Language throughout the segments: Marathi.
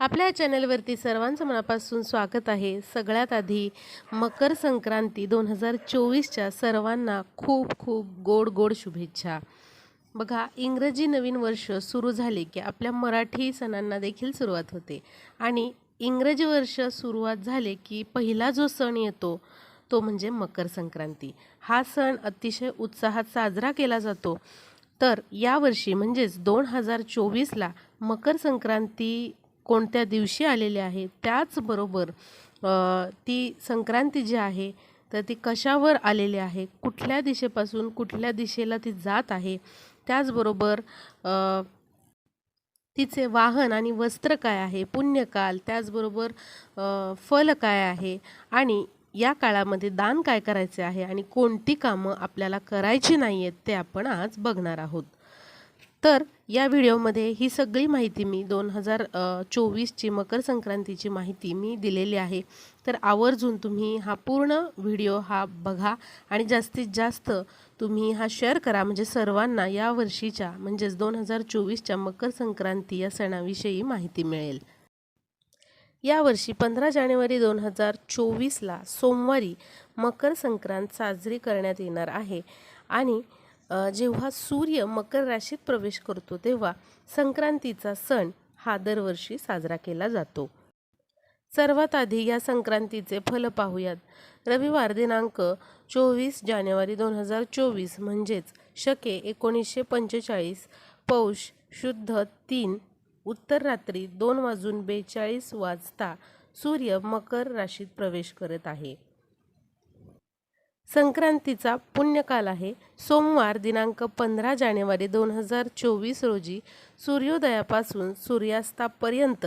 आपल्या चॅनलवरती सर्वांचं मनापासून स्वागत आहे. सगळ्यात आधी मकर संक्रांती दोन हजार चोवीसच्या सर्वांना खूप खूप गोड गोड शुभेच्छा. बघा इंग्रजी नवीन वर्ष सुरू झाले की आपल्या मराठी सणांना देखील सुरुवात होते. आणि इंग्रजी वर्ष सुरुवात झाले की पहिला जो सण येतो तो म्हणजे मकर संक्रांती. हा सण अतिशय उत्साहात साजरा केला जातो. तर यावर्षी म्हणजेच दोन हजार चोवीसला मकर संक्रांती कोणत्या दिवशी आलेली आहे त्याचबरोबर ती संक्रांती जी आहे तर ती कशावर आलेली आहे कुठल्या दिशेपासून कुठल्या दिशेला ती जात आहे त्याचबरोबर तिचे वाहन आणि वस्त्र काय आहे पुण्यकाल त्याचबरोबर फल काय आहे आणि या काळामध्ये दान काय करायचे आहे आणि कोणती कामं आपल्याला करायची नाही आहेत ते आपण आज बघणार आहोत. तर या व्हिडिओमध्ये ही सगळी माहिती मी दोन हजार चोवीसची मकर संक्रांतीची माहिती मी दिलेली आहे. तर आवर्जून तुम्ही हा पूर्ण व्हिडिओ हा बघा आणि जास्तीत जास्त तुम्ही हा शेअर करा. म्हणजे सर्वांना या वर्षीच्या म्हणजेच दोन हजार चोवीसच्या मकर संक्रांती या सणाविषयी माहिती मिळेल. यावर्षी पंधरा जानेवारी दोन हजार चोवीसला सोमवारी मकर संक्रांत साजरी करण्यात येणार आहे. आणि जेव्हा सूर्य मकर राशीत प्रवेश करतो तेव्हा संक्रांतीचा सण हा दरवर्षी साजरा केला जातो. सर्वात आधी या संक्रांतीचे फल पाहूयात. रविवार दिनांक चोवीस जानेवारी दोन हजार चोवीस म्हणजेच शके एकोणीसशे पंचेचाळीस पौष शुद्ध तीन उत्तर रात्री दोन वाजून बेचाळीस वाजता सूर्य मकर राशीत प्रवेश करत आहे. संक्रांतीचा पुण्यकाल आहे. सोमवार दिनांक पंधरा जानेवारी दोन हजार चोवीस रोजी सूर्योदयापासून सूर्यास्तापर्यंत.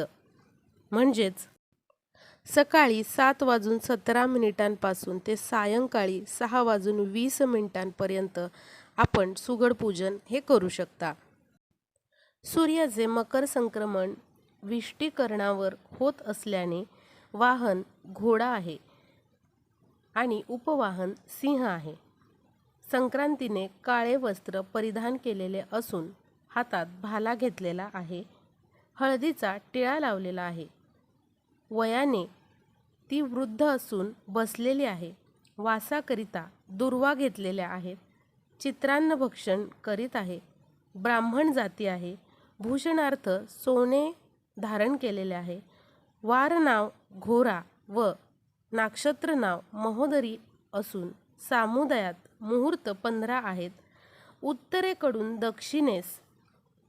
म्हणजेच सकाळी सात वाजून सतरा मिनिटांपासून ते सायंकाळी सहा वाजून वीस मिनिटांपर्यंत आपण सुगड पूजन हे करू शकता. सूर्याचे मकर संक्रमण विष्टीकरणावर होत असल्याने वाहन घोडा आहे. आणि उपवाहन सिंह आहे. संक्रांतीने काळे वस्त्र परिधान केलेले असून हातात भाला घेतलेला आहे. हळदीचा टिळा लावलेला आहे. वयाने ती वृद्ध असून बसलेली आहे. वासाकरिता दुर्वा घेतलेल्या आहेत. चित्रान्न भक्षण करीत आहे. ब्राह्मण जाती आहे. भूषणार्थ सोने धारण केलेले आहे. वार नाव घोरा व नाक्षत्र नाव महोदरी असून सामुदायात मुहूर्त पंधरा आहेत. उत्तरेकडून दक्षिणेस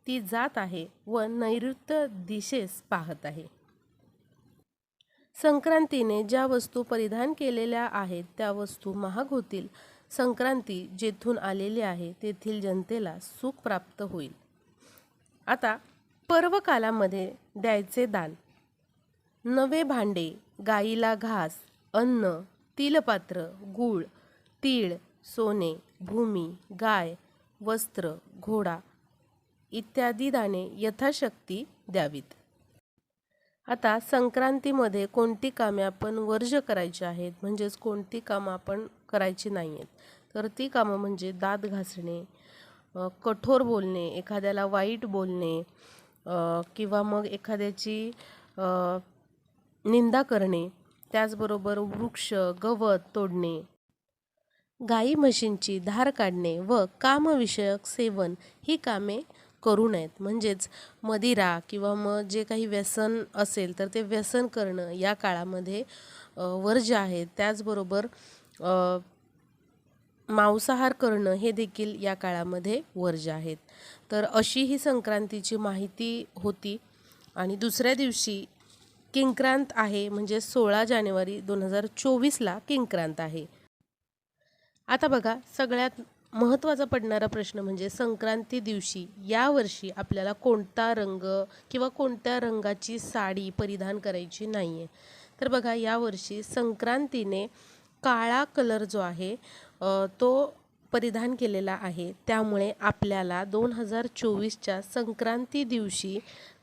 ती जात आहे व नैऋत्य दिशेस पाहत आहे. संक्रांतीने ज्या वस्तू परिधान केलेल्या आहेत त्या वस्तू महाग होतील. संक्रांती जेथून आलेली आहे तेथील जनतेला सुख प्राप्त होईल. आता पर्वकालामध्ये द्यायचे दान. नवे भांडे गाईला घास अन्न तिलपात्र गूळ तीळ सोने भूमी गाय वस्त्र घोडा इत्यादी दाणे यथाशक्ती द्यावीत. आता संक्रांतीमध्ये कोणती कामे आपण वर्ज करायची आहेत? म्हणजेच कोणती कामं आपण करायची नाही आहेत तर ती कामं म्हणजे दात घासणे कठोर बोलणे एखाद्याला वाईट बोलणे किंवा मग एखाद्याची निंदा करणे त्याचबरोबर वृक्ष गवत तोडणे गाई म्हशींची धार काढणे व कामविषयक सेवन ही कामे करू नयेत. म्हणजेच मदिरा किंवा मग जे काही व्यसन असेल तर ते व्यसन करणं या काळामध्ये वर्ज आहे त्याचबरोबर मांसाहार करणं हे देखील या काळामध्ये वर्ज आहेत. तर अशी ही संक्रांतीची माहिती होती. आणि दुसऱ्या दिवशी किंक्रांत आहे म्हणजे सोळा जानेवारी दोन हजार चोवीसला किंक्रांत आहे. आता बघा सगळ्यात महत्त्वाचा पडणारा प्रश्न म्हणजे संक्रांती दिवशी यावर्षी आपल्याला कोणता रंग किंवा कोणत्या रंगाची साडी परिधान करायची नाही आहे तर बघा यावर्षी संक्रांतीने काळा कलर जो आहे तो परिधान केलेला आहे. त्यामुळे आपल्याला दोन हजार चोवीसच्या संक्रांती दिवशी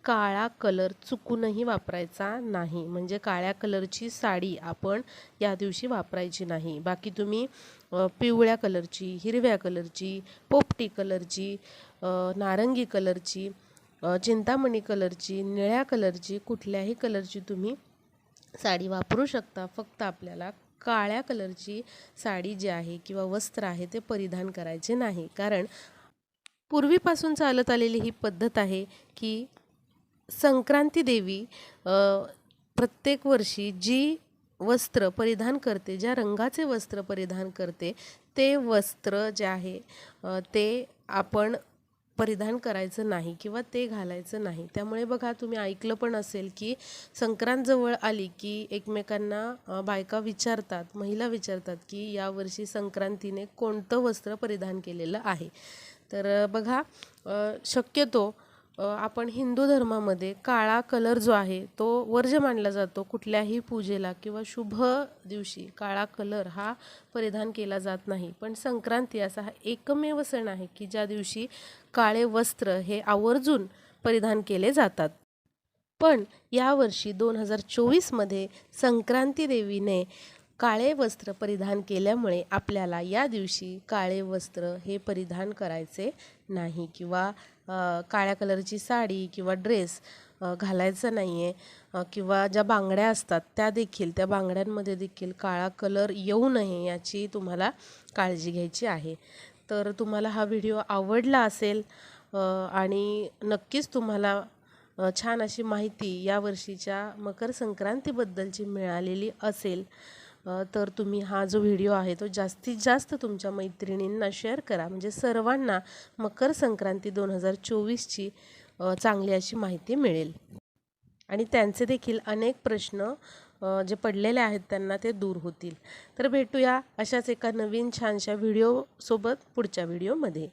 काळा कलर चुकूनही वापरायचा नाही. म्हणजे काळ्या कलरची साडी आपण या दिवशी वापरायची नाही. बाकी तुम्ही पिवळ्या कलरची हिरव्या कलरची पोपटी कलरची नारंगी कलरची चिंतामणी कलरची निळ्या कलरची कुठल्याही कलरची तुम्ही साडी वापरू शकता. फक्त आपल्याला काळ्या कलरची साडी जी आहे किंवा वस्त्र आहे ते परिधान करायचे नाही. कारण पूर्वीपासून चालत आलेली ही पद्धत आहे की संक्रांती देवी प्रत्येक वर्षी जी वस्त्र परिधान करते ज्या रंगाचे वस्त्र परिधान करते ते वस्त्र जे आहे ते आपण परिधान करायचं नाही किंवा ते घालायचं नाही. त्यामुळे बघा तुम्ही ऐकलं पण असेल की संक्रांत जवळ आली की एकमेकांना बायका विचारतात महिला विचारतात की यावर्षी संक्रांतीने कोणतं वस्त्र परिधान केलेलं आहे? तर बघा शक्यतो आपण हिंदू धर्मामध्ये काळा कलर जो आहे तो वर्ज्य मानला जातो कुठल्याही पूजेला किंवा शुभ दिवशी. काळा कलर हा परिधान केला जात नाही. पण संक्रांती असा हा एकमेव सण आहे की ज्या दिवशी काळे वस्त्र हे आवर्जून परिधान केले जातात. पण यावर्षी दोन हजार चोवीसमध्ये संक्रांती देवीने काळे वस्त्र परिधान केल्यामुळे आपल्याला या दिवशी काळे वस्त्र हे परिधान करायचे नाही किंवा काळ्या कलरची साडी किंवा ड्रेस घालायचा नाही आहे किंवा ज्या बांगड्या असतात त्या देखील त्या बांगड्यांमध्ये देखील काळा कलर येऊ नये याची तुम्हाला काळजी घ्यायची आहे. तर तुम्हाला हा व्हिडिओ आवडला असेल आणि नक्कीच तुम्हाला छान अशी माहिती या वर्षीच्या मकर संक्रांतीबद्दलची मिळालेली असेल. तर तुम्ही हा जो व्हिडिओ आहे तो जास्तीत जास्त तुमच्या मैत्रिणींना शेअर करा. म्हणजे सर्वांना मकर संक्रांती दोन हजार चोवीसची चांगली अशी माहिती मिळेल. आणि त्यांचे देखील अनेक प्रश्न जे पडलेले आहेत त्यांना ते दूर होतील. तर भेटूया अशाच एका नवीन छानशा व्हिडिओसोबत पुढच्या व्हिडिओमध्ये.